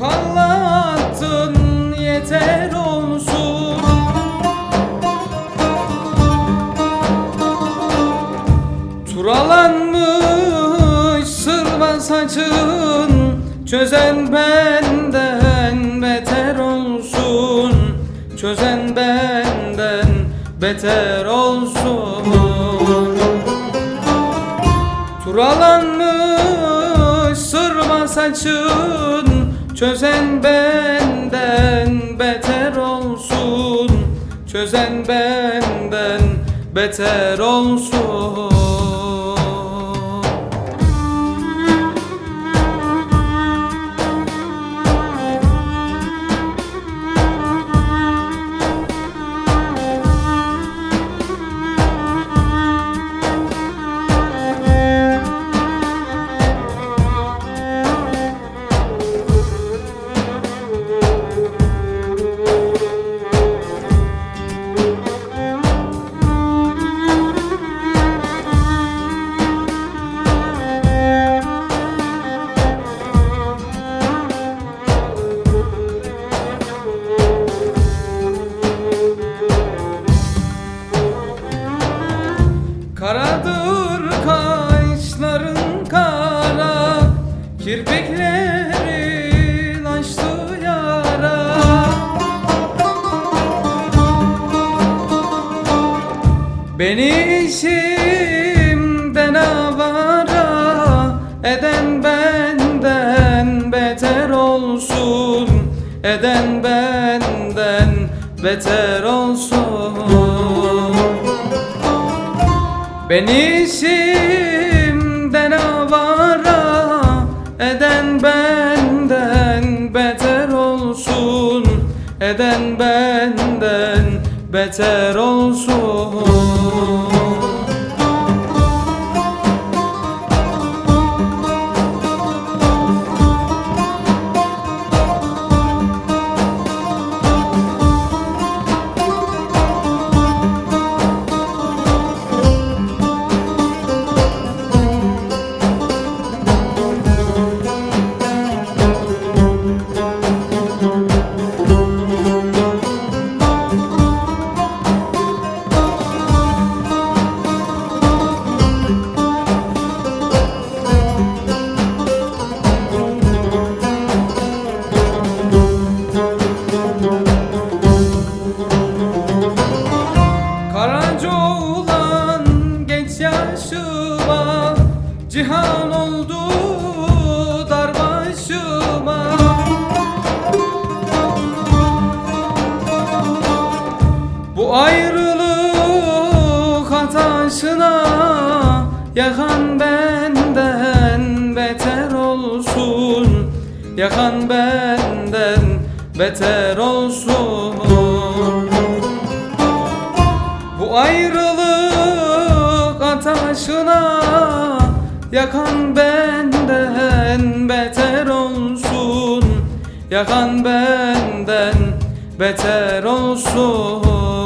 Çok anlattın, yeter olsun. Turalanmış sırma saçın Çözen benden beter olsun. Çözen benden beter olsun. Turalanmış sırma saçın Çözen benden beter olsun. Çözen benden beter olsun Beni işimden avara Eden benden beter olsun. Eden benden beter olsun. Beni şimdiden benden beter olsun. Eden benden beter olsun hatasına Yakan benden beter olsun. Yakan benden beter olsun. Bu ayrılık ateşine Yakan benden beter olsun. Yakan benden beter olsun